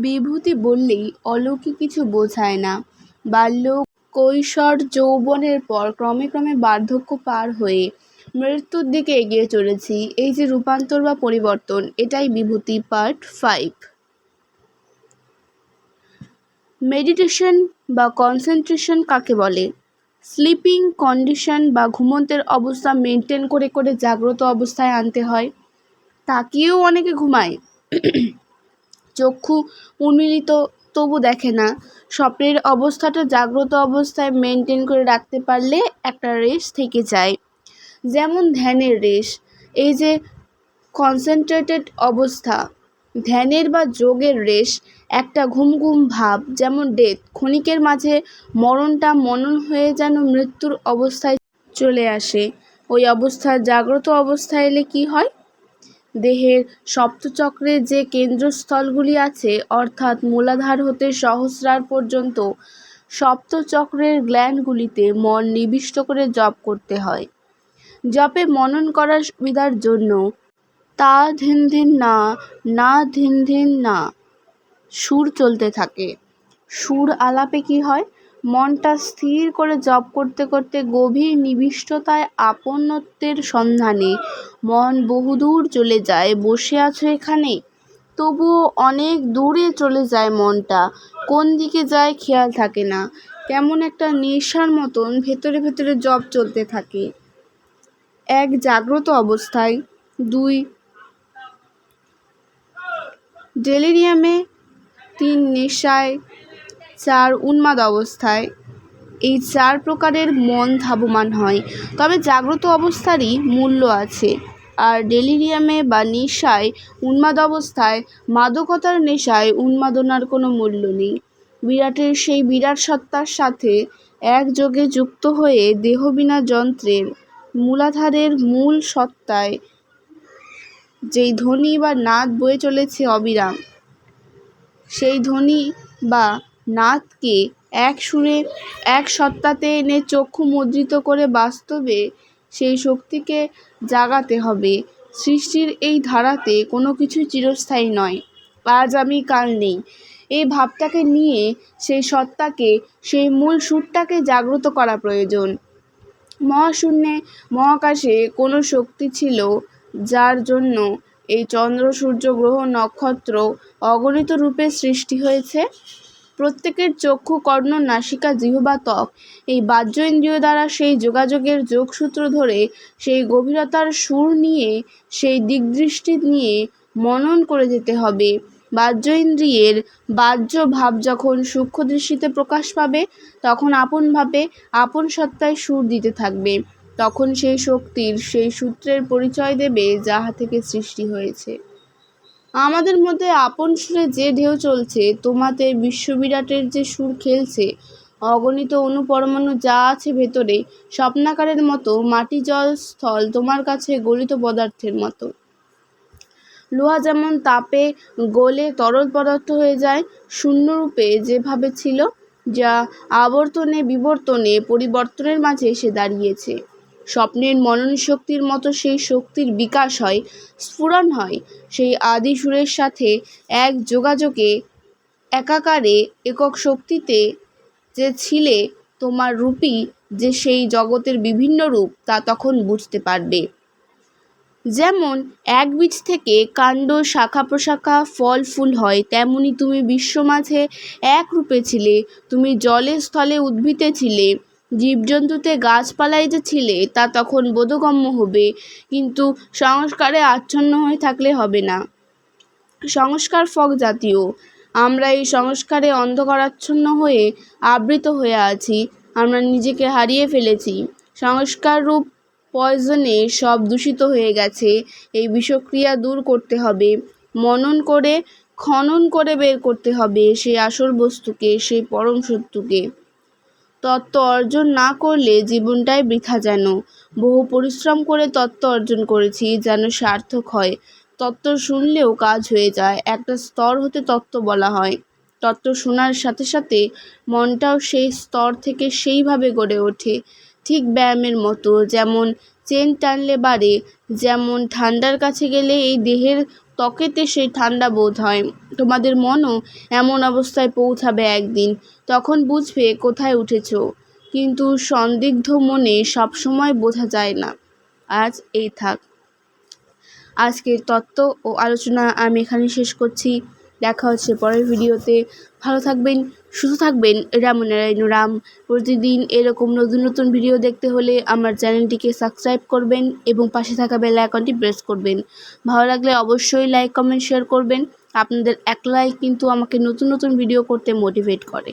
বিভূতি বললেই অলৌকিক কিছু বোঝায় না। বাল্য কৈশোর যৌবনের পর ক্রমে ক্রমে বার্ধক্য পার হয়ে মৃত্যুর দিকে এগিয়ে চলেছি। এই যে রূপান্তর বা পরিবর্তন, এটাই বিভূতি পার্ট ফাইভ। মেডিটেশন বা কনসেন্ট্রেশন কাকে বলে? স্লিপিং কন্ডিশন বা ঘুমন্তের অবস্থা মেনটেন করে করে জাগ্রত অবস্থায় আনতে হয়। তাকিয়েও অনেকে ঘুমায়। চক্ষু উন্মিলিত, তবু দেখে না। স্বপ্নের অবস্থাটা জাগ্রত অবস্থায় মেনটেন করে রাখতে পারলে একটা রেস থেকে যায়। যেমন ধ্যানের রেস এই যে কনসেন্ট্রেটেড অবস্থা। ধ্যানের বা যোগের রেশ একটা ঘুম ঘুম ভাব, যেমন ডেথ ক্ষণিকের মাঝে মরণটা মনন হয়ে যেন মৃত্যুর অবস্থায় চলে আসে। ওই অবস্থা জাগ্রত অবস্থায় এলে কি হয়? দেহের সপ্তচক্রের যে কেন্দ্রস্থলগুলি আছে, অর্থাৎ মূলাধার হতে সহস্রার পর্যন্ত, সপ্তচক্রের গ্ল্যান্ডগুলিতে মন নিবিষ্ট করে জপ করতে হয়। জপে মনন করার সুবিধার জন্য, তা ধিন ধিন না না ধিন ধিন না, সুর চলতে থাকে। সুর আলাপে কি হয়? মনটা স্থির করে জপ করতে করতে গভীর নিবিষ্টতায় আপনত্বের সন্ধানে মন বহুদূর চলে যায়, বসে আছো এখানে? তবুও অনেক দূরে চলে যায় মনটা, কোন দিকে যায় খেয়াল থাকে না, কেমন একটা নেশার মতন ভেতরে ভেতরে জপ চলতে থাকে। এক জাগ্রত অবস্থায়, দুই ডেলিরিয়ামে তিন নেশায় চার উন্মাদ অবস্থায়। এই চার প্রকারের মন ধাবমান হয়। তবে জাগ্রত অবস্থারই মূল্য আছে। আর ডেলিরিয়ামে বা নেশায় উন্মাদ অবস্থায়, মাদকতার নেশায় উন্মাদনার কোনো মূল্য নেই। বিরাটের সেই বিরাট সত্তার সাথে একযোগে যুক্ত হয়ে দেহবিনা যন্ত্রের মূলাধারের মূল সত্তায় যেই ধ্বনি বা নাদ বয়ে চলেছে অবিরাম। সেই ধ্বনি বা নাদকে এক সুরে, এক সত্তাতে এনে চক্ষু মুদ্রিত করে বাস্তবে সেই শক্তিকে জাগাতে হবে। সৃষ্টির এই ধারাতে কোনো কিছুই চিরস্থায়ী নয়। আজ আমি, কাল নেই। এই ভাবটাকে নিয়ে সেই সত্তাকে, সেই মূল সুরটাকে জাগ্রত করা প্রয়োজন। মহাশূন্যে, মহাকাশে কোনো শক্তি ছিল যার জন্য এই চন্দ্র সূর্য গ্রহ নক্ষত্র অগণিত রূপে সৃষ্টি হয়েছে? প্রত্যেকের চক্ষু কর্ণ নাসিকা জিহ্বা ত্বক। এই বাহ্য ইন্দ্রিয় দ্বারা সেই যোগাযোগের যোগসূত্র ধরে সেই গভীরতার সুর নিয়ে, সেই দিকদৃষ্টি নিয়ে মনন করে যেতে হবে। বাহ্য ইন্দ্রিয়ের বাহ্য ভাব যখন সূক্ষ্ম দৃষ্টিতে প্রকাশ পাবে, তখন আপনভাবে আপন সত্তায় সুর দিতে থাকবে। তখন সেই শক্তির, সেই সূত্রের পরিচয় দেবে যাহা থেকে সৃষ্টি হয়েছে। আমাদের মধ্যে আপন সুরে যে ঢেউ চলছে, তোমাতে বিশ্ববিরাটের যে সুর খেলছে, অগণিত অনুপরমাণু যা আছে ভেতরে, স্বপ্নাকারের মতো মাটি, জল, স্থল তোমার কাছে গলিত পদার্থের মতো। লোহা যেমন তাপে গলে তরল পদার্থ হয়ে যায়, শূন্যরূপে যেভাবে ছিল, যা আবর্তনে বিবর্তনে পরিবর্তনের মাঝে এসে দাঁড়িয়েছে। স্বপ্নের মনন শক্তির মতো সেই শক্তির বিকাশ হয়, স্ফুরণ হয়। সেই আদি সুরের সাথে এক যোগাযোগে একাকারে একক শক্তিতে যে ছিলে তোমার রূপই যে সেই জগতের বিভিন্ন রূপ তা তখন বুঝতে পারবে। যেমন এক বীজ থেকে কাণ্ড, শাখা প্রশাখা, ফল, ফুল হয়, তেমনি তুমি বিশ্ব মাঝে এক রূপে ছিলে, তুমি জলে স্থলে উদ্ভিদে ছিলে জীবজন্তুতে গাছপালায় যে ছিলে তা তখন বোধগম্য হবে। কিন্তু সংস্কারে আচ্ছন্ন হয়ে থাকলে হবে না। সংস্কার ফক জাতীয়। আমরা এই সংস্কারে অন্ধকারাচ্ছন্ন হয়ে আবৃত হয়ে আছি। আমরা নিজেকে হারিয়ে ফেলেছি। সংস্কার রূপ পয়জনে সব দূষিত হয়ে গেছে। এই বিষক্রিয়া দূর করতে হবে। মনন করে, খনন করে বের করতে হবে। সেই আসল বস্তুকে সেই পরম সত্যকে তত্ত্ব অর্জন না করলে জীবনটাই বৃথা যেন। বহু পরিশ্রম করে তত্ত্ব অর্জন করেছি যেন সার্থক হয়। তত্ত্ব শুনলেও কাজ হয়ে যায়, একটা স্তর হতে তত্ত্ব বলা হয়। তত্ত্ব শোনার সাথে সাথে মনটাও সেই স্তর থেকে সেইভাবে গড়ে ওঠে। ঠিক ব্যায়ামের মতো, যেমন চেন টানলে বাড়ে। যেমন ঠান্ডার কাছে গেলে এই দেহের ত্বকেতে সেই ঠান্ডা বোধ হয়। তোমাদের মনও এমন অবস্থায় পৌঁছাবে একদিন, তখন বুঝবে কোথায় উঠেছ। কিন্তু সন্দিগ্ধ মনে সবসময় বোঝা যায় না। আজ এই থাক। আজকের তত্ত্ব ও আলোচনা আমি এখানে শেষ করছি। দেখা হচ্ছে পরের ভিডিওতে। ভালো থাকবেন, সুস্থ থাকবেন। রামনারায়ণ রাম। প্রতিদিন এরকম নতুন নতুন ভিডিও দেখতে হলে আমার চ্যানেলটিকে সাবস্ক্রাইব করবেন এবং পাশে থাকা বেল আইকনটি প্রেস করবেন। ভালো লাগলে অবশ্যই লাইক, কমেন্ট, শেয়ার করবেন। আপনাদের এক লাইক কিন্তু আমাকে নতুন নতুন ভিডিও করতে মোটিভেট করে।